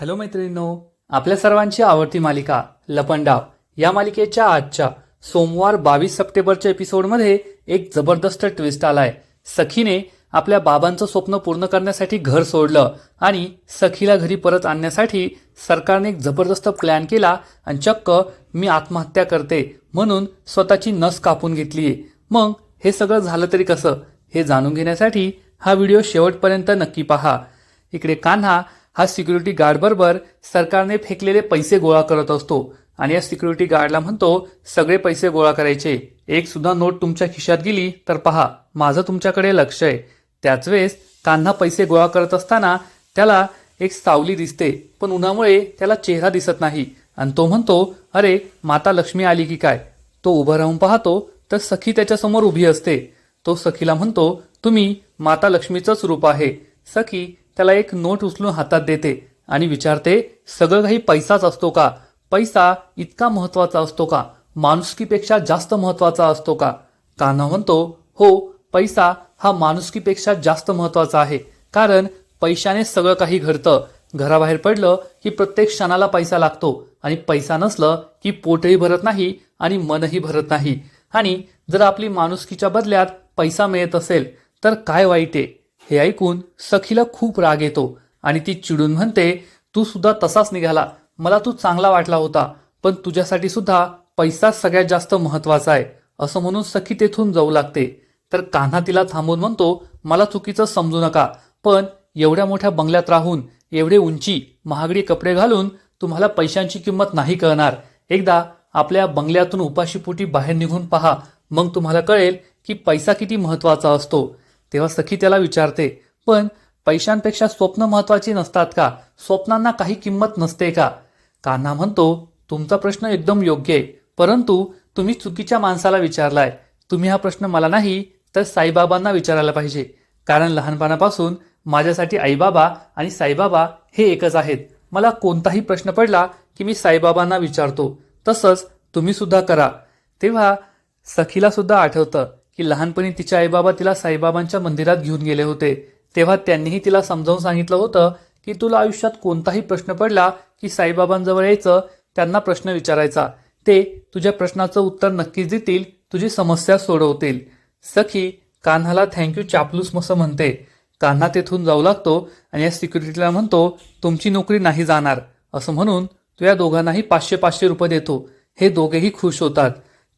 Hello मैत्रिणींनो आपल्या सर्वांची आवडती मालिका लपंडाव या मालिकेच्या आजच्या सोमवार बावीस सप्टेंबरच्या एपिसोडमध्ये एक जबरदस्त ट्विस्ट आलाय. सखीने आपल्या बाबांचं स्वप्न पूर्ण करण्यासाठी घर सोडलं आणि सखीला घरी परत आणण्यासाठी सरकारने एक जबरदस्त प्लॅन केला आणि चक्क मी आत्महत्या करते म्हणून स्वतःची नस कापून घेतलीये. मग हे सगळं झालं तरी कसं? हे जाणून घेण्यासाठी हा व्हिडिओ शेवटपर्यंत नक्की पहा. इकडे कान्हा हा सिक्युरिटी गार्डबरोबर सरकारने फेकलेले पैसे गोळा करत असतो. आणि या सिक्युरिटी गार्डला म्हणतो सगळे पैसे गोळा करायचे. एक सुद्धा नोट तुमच्या खिशात गेली तर पहा माझं तुमच्याकडे लक्ष आहे. त्याच वेळेस कान्हा पैसे गोळा करत असताना त्याला एक सावली दिसते पण उन्हामुळे त्याला चेहरा दिसत नाही. आणि तो म्हणतो अरे माता लक्ष्मी आली की काय? तो उभं राहून पाहतो तर सखी त्याच्यासमोर उभी असते. तो सखीला म्हणतो तुम्ही माता लक्ष्मीचंच रूप आहे. सखी त्याला एक नोट उचलून हातात देते आणि विचारते सगळं काही पैसाच असतो का? पैसा इतका महत्त्वाचा असतो का? माणुसकीपेक्षा जास्त महत्त्वाचा असतो का? कान्हा म्हणतो हो पैसा हा माणुसकीपेक्षा जास्त महत्त्वाचा आहे. कारण पैशाने सगळं काही घडतं. घराबाहेर पडलं की प्रत्येक क्षणाला पैसा लागतो आणि पैसा नसलं की पोटही भरत नाही आणि मनही भरत नाही. आणि जर आपली माणुसकीच्या बदल्यात पैसा मिळत असेल तर काय वाईट आहे? हे ऐकून सखीला खूप राग येतो आणि ती चिडून म्हणते तू सुद्धा तसाच निघाला. मला तू चांगला वाटला होता पण तुझ्यासाठी सुद्धा पैसा सगळ्यात जास्त महत्त्वाचा आहे. असं म्हणून सखी तेथून जाऊ लागते. तर कान्हा तिला थांबून म्हणतो मला चुकीचं समजू नका पण एवढ्या मोठ्या बंगल्यात राहून एवढे उंची महागडी कपडे घालून तुम्हाला पैशांची किंमत नाही कळणार. एकदा आपल्या बंगल्यातून उपाशीपोटी बाहेर निघून पहा मग तुम्हाला कळेल की पैसा किती महत्त्वाचा असतो. तेव्हा सखी त्याला विचारते पण पैशांपेक्षा स्वप्न महत्वाची नसतात का? स्वप्नांना काही किंमत नसते का? कान्हा म्हणतो तुमचा प्रश्न एकदम योग्य आहे. परंतु तुम्ही चुकीच्या माणसाला विचारलाय. तुम्ही हा प्रश्न मला नाही तर साईबाबांना विचारायला पाहिजे. कारण लहानपणापासून माझ्यासाठी आईबाबा आणि साईबाबा हे एकच आहेत. मला कोणताही प्रश्न पडला की मी साईबाबांना विचारतो. तसंच तुम्ही सुद्धा करा. तेव्हा सखीला सुद्धा आठवतं की लहानपणी तिचे आईबाबा तिला साईबाबांच्या मंदिरात घेऊन गेले होते. तेव्हा त्यांनीही तिला समजावून सांगितलं होतं की तुला आयुष्यात कोणताही प्रश्न पडला की साईबाबांजवळ यायचं त्यांना प्रश्न विचारायचा. ते तुझ्या प्रश्नाचं उत्तर नक्कीच देतील तुझी समस्या सोडवतील. सखी कान्हाला थँक्यू चापलूस मसं म्हणते. कान्हा तेथून जाऊ लागतो आणि या सिक्युरिटीला म्हणतो तुमची नोकरी नाही जाणार. असं म्हणून तो या दोघांनाही पाचशे पाचशे रुपये देतो. हे दोघेही खुश होतात.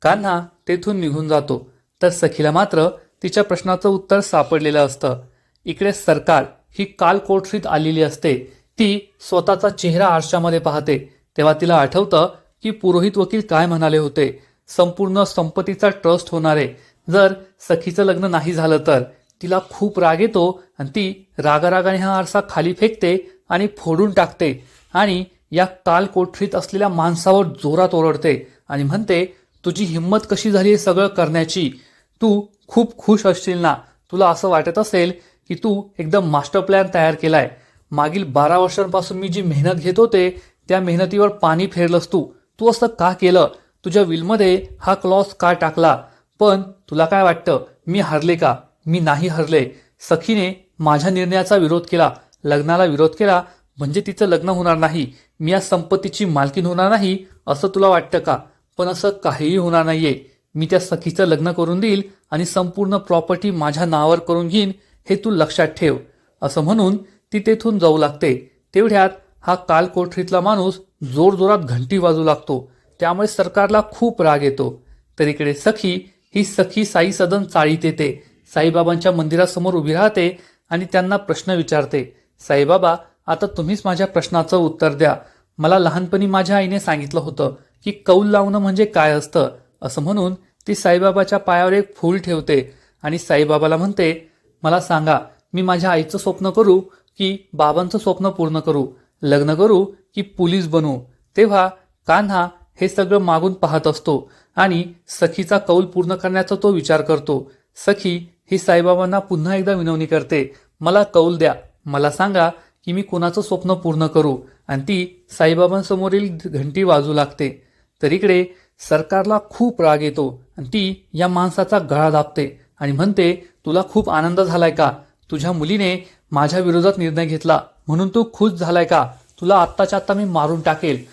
कान्हा तेथून निघून जातो. तर सखीला मात्र तिच्या प्रश्नाचं उत्तर सापडलेलं असतं. इकडे सरकार ही काल कोठरीत आलेली असते. ती स्वतःचा चेहरा आरशामध्ये पाहते. तेव्हा तिला आठवतं की पुरोहित वकील काय म्हणाले होते. संपूर्ण संपत्तीचा ट्रस्ट होणार. आहे जर सखीचं लग्न नाही झालं तर. तिला खूप राग येतो आणि ती रागारागाने हा आरसा खाली फेकते आणि फोडून टाकते. आणि या काल कोठरीत असलेल्या माणसावर जोरात ओरडते आणि म्हणते तुझी हिंमत कशी झाली हे सगळं करण्याची? तू खूप खुश असशील ना? तुला असं वाटत असेल की तू एकदम मास्टर प्लॅन तयार केलाय. मागील बारा वर्षांपासून मी जी मेहनत घेत होते त्या मेहनतीवर पाणी फेरलंस तू. तू असं का केलं? तुझ्या विलमध्ये हा क्लॉस का टाकला? पण तुला काय वाटतं? मी हरले का? मी नाही हरले. सखीने माझ्या निर्णयाचा विरोध केला. लग्नाला विरोध केला. म्हणजे तिचं लग्न होणार नाही. मी या संपत्तीची मालकीन होणार नाही असं तुला वाटतं का? पण असं काहीही होणार नाहीये. मी त्या सखीचं लग्न करून देईल आणि संपूर्ण प्रॉपर्टी माझ्या नावावर करून घेईन हे तू लक्षात ठेव. असं म्हणून ती तेथून जाऊ लागते. तेवढ्यात हा काल कोठरीतला माणूस जोरजोरात घंटी वाजू लागतो. त्यामुळे सरकारला खूप राग येतो. तर इकडे सखी ही सखी साई सदन चाळीत येते. साईबाबांच्या मंदिरासमोर उभी राहते आणि त्यांना प्रश्न विचारते. साईबाबा आता तुम्हीच माझ्या प्रश्नाचं उत्तर द्या. मला लहानपणी माझ्या आईने सांगितलं होतं की कौल लावणं म्हणजे काय असतं? असं म्हणून ती साईबाबाच्या पायावर एक फूल ठेवते आणि साईबाबाला म्हणते मला सांगा मी माझ्या आईचं स्वप्न करू की बाबांचं स्वप्न पूर्ण करू? लग्न करू की पोलीस बनू? तेव्हा कान्हा हे सगळं मागून पाहत असतो आणि सखीचा कौल पूर्ण करण्याचा तो विचार करतो. सखी ही साईबाबांना पुन्हा एकदा विनवणी करते मला कौल द्या. मला सांगा की मी कोणाचं स्वप्न पूर्ण करू? आणि ती साईबाबांसमोरील घंटी वाजू लागते. तर इकडे सरकारला खूप राग येतो आणि ती या माणसाचा गळा दाबते आणि म्हणते तुला खूप आनंद झालाय का? तुझ्या मुलीने माझ्या विरोधात निर्णय घेतला. म्हणून तू खुश झालाय का? तुला आत्ताच्या आत्ता मी मारून टाकेल.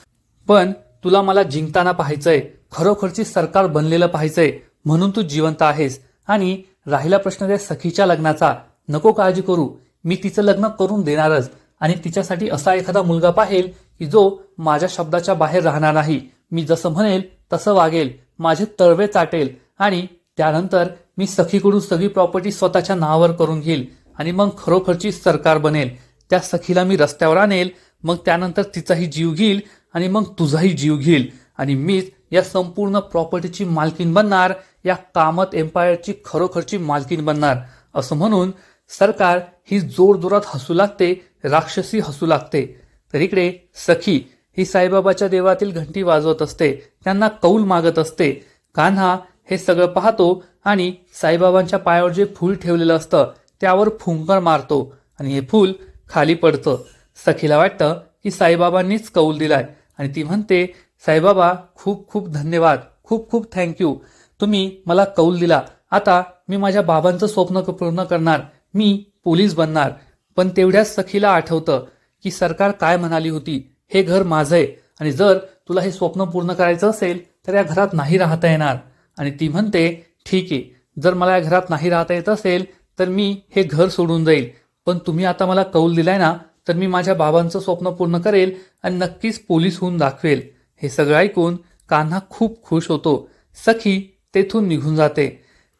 पण तुला मला जिंकताना पाहायचंय. खरोखरची सरकार बनलेलं पाहायचंय. म्हणून तू जिवंत आहेस. आणि राहिला प्रश्न त्या सखीच्या लग्नाचा. नको काळजी करू. मी तिचं लग्न करून देणारच. आणि तिच्यासाठी असा एखादा मुलगा पाहेल की जो माझ्या शब्दाच्या बाहेर राहणार नाही. मी जसं म्हणेल तसं वागेल माझे तळवे चाटेल आणि त्यानंतर मी सखीकडून सगळी प्रॉपर्टी स्वतःच्या नावावर करून घेईल आणि मग खरोखरची सरकार बनेल. त्या सखीला मी रस्त्यावर आणेल मग त्यानंतर तिचाही जीव घेईल आणि मग तुझाही जीव घेईल आणि मीच या संपूर्ण प्रॉपर्टीची मालकीन बनणार या कामत एम्पायरची खरोखरची मालकीन बनणार. असं म्हणून सरकार ही जोरजोरात हसू लागते राक्षसी हसू लागते. तर इकडे सखी ही साईबाबाच्या देवळातील घंटी वाजवत असते. त्यांना कौल मागत असते. कान्हा हे सगळं पाहतो आणि साईबाबांच्या पायावर जे फूल ठेवलेलं असतं त्यावर फुंकर मारतो आणि हे फूल खाली पडतं. सखीला वाटतं की साईबाबांनीच कौल दिलाय आणि ती म्हणते साईबाबा खूप खूप धन्यवाद. खूप खूप थँक्यू तुम्ही मला कौल दिला. आता मी माझ्या बाबांचं स्वप्न पूर्ण करणार. मी पोलीस बनणार. पण तेवढ्याच सखीला आठवतं की सरकार काय म्हणाली होती? हे घर माझं आहे. आणि जर तुला हे स्वप्न पूर्ण करायचं असेल तर या घरात नाही राहता येणार. आणि ती म्हणते ठीक आहे. जर मला या घरात नाही राहता येत असेल तर मी हे घर सोडून जाईल. पण तुम्ही आता मला कौल दिलाय ना तर मी माझ्या बाबांचं स्वप्न पूर्ण करेल आणि नक्कीच पोलीस होऊन दाखवेल. हे सगळं ऐकून कान्हा खूप खुश होतो. सखी तेथून निघून जाते.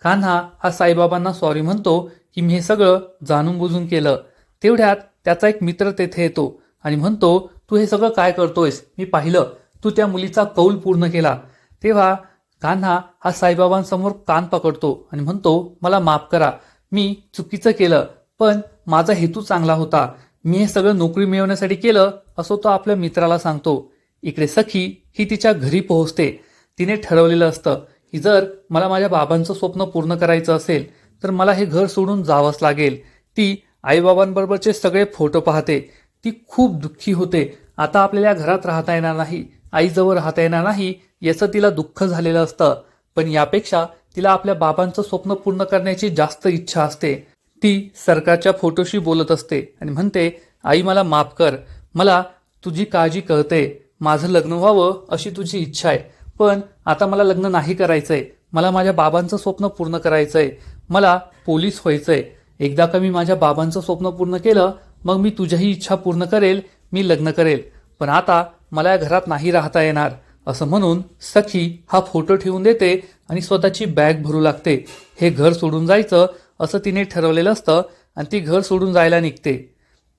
कान्हा हा साईबाबांना सॉरी म्हणतो की मी हे सगळं जाणून बुजून केलं. तेवढ्यात त्याचा एक मित्र तेथे येतो आणि म्हणतो तू हे सगळं काय करतोयस? मी पाहिलं. तू त्या मुलीचा कौल पूर्ण केला. तेव्हा कान्हा हा साईबाबांसमोर कान पकडतो आणि म्हणतो मला माफ करा. मी चुकीचं केलं पण माझा हेतू चांगला होता. मी हे सगळं नोकरी मिळवण्यासाठी केलं असं तो आपल्या मित्राला सांगतो. इकडे सखी ही तिच्या घरी पोहोचते. तिने ठरवलेलं असतं की जर मला माझ्या बाबांचं स्वप्न पूर्ण करायचं असेल तर मला हे घर सोडून जावंच लागेल. ती आईबाबांबरोबरचे सगळे फोटो पाहते. ती खूप दुःखी होते. आता आपल्याला घरात राहता येणार नाही आईजवळ राहता येणार नाही याचं तिला दुःख झालेलं असतं. पण यापेक्षा तिला आपल्या बाबांचं स्वप्न पूर्ण करण्याची जास्त इच्छा असते. ती सरकारच्या फोटोशी बोलत असते आणि म्हणते आई मला माफ कर. मला तुझी काळजी कळते. माझं लग्न व्हावं अशी तुझी इच्छा आहे. पण आता मला लग्न नाही करायचंय. मला माझ्या बाबांचं स्वप्न पूर्ण करायचंय. मला पोलीस व्हायचंय. एकदा का मी माझ्या बाबांचं स्वप्न पूर्ण केलं मग मी तुझ्याही इच्छा पूर्ण करेल मी लग्न करेल. पण आता मला या घरात नाही राहता येणार असं म्हणून सखी हा फोटो ठेवून देते आणि स्वतःची बॅग भरू लागते. हे घर सोडून जायचं असं तिने ठरवलेलं असतं आणि ती घर सोडून जायला निघते.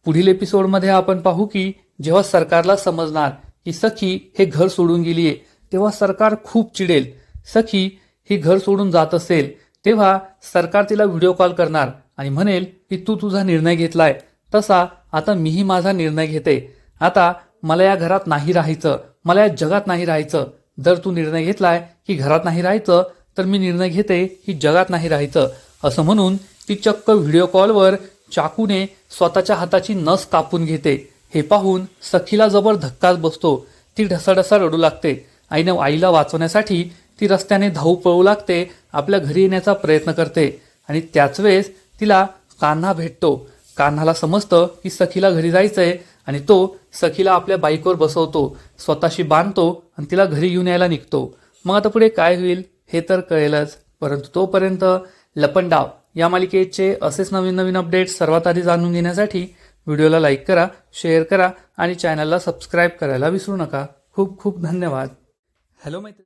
पुढील एपिसोडमध्ये आपण पाहू की जेव्हा सरकारला समजणार की सखी हे घर सोडून गेलीये तेव्हा सरकार खूप चिडेल. सखी ही घर सोडून जात असेल तेव्हा सरकार तिला व्हिडिओ कॉल करणार आणि म्हणेल की तू तुझा निर्णय घेतलाय. तसा आता मीही माझा निर्णय घेते. आता मला या घरात नाही राहायचं मला या जगात नाही राहायचं. जर तू निर्णय घेतलाय की घरात नाही राहायचं तर मी निर्णय घेते की जगात नाही राहायचं. असं म्हणून ती चक्क व्हिडिओ कॉलवर चाकूने स्वतःच्या हाताची नस कापून घेते. हे पाहून सखीला जबर धक्काच बसतो. ती ढसाढसा रडू लागते. आईनं आईला वाचवण्यासाठी ती रस्त्याने धावू पळू लागते आपल्या घरी येण्याचा प्रयत्न करते आणि त्याच वेळेस तिला कान्हा भेटतो. कान्हाला समजतं की सखीला घरी जायचंय आणि तो सखीला आपल्या बाईकवर बसवतो स्वतःशी बांधतो आणि तिला घरी घेऊन यायला निघतो. मग आता पुढे काय होईल हे तर कळेलच. परंतु तोपर्यंत लपंडाव या मालिकेचे असेच नवीन नवीन अपडेट्स सर्वात आधी जाणून घेण्यासाठी व्हिडिओला लाईक करा शेअर करा आणि चॅनलला सबस्क्राईब करायला विसरू नका. खूप खूप धन्यवाद. हॅलो मैत्री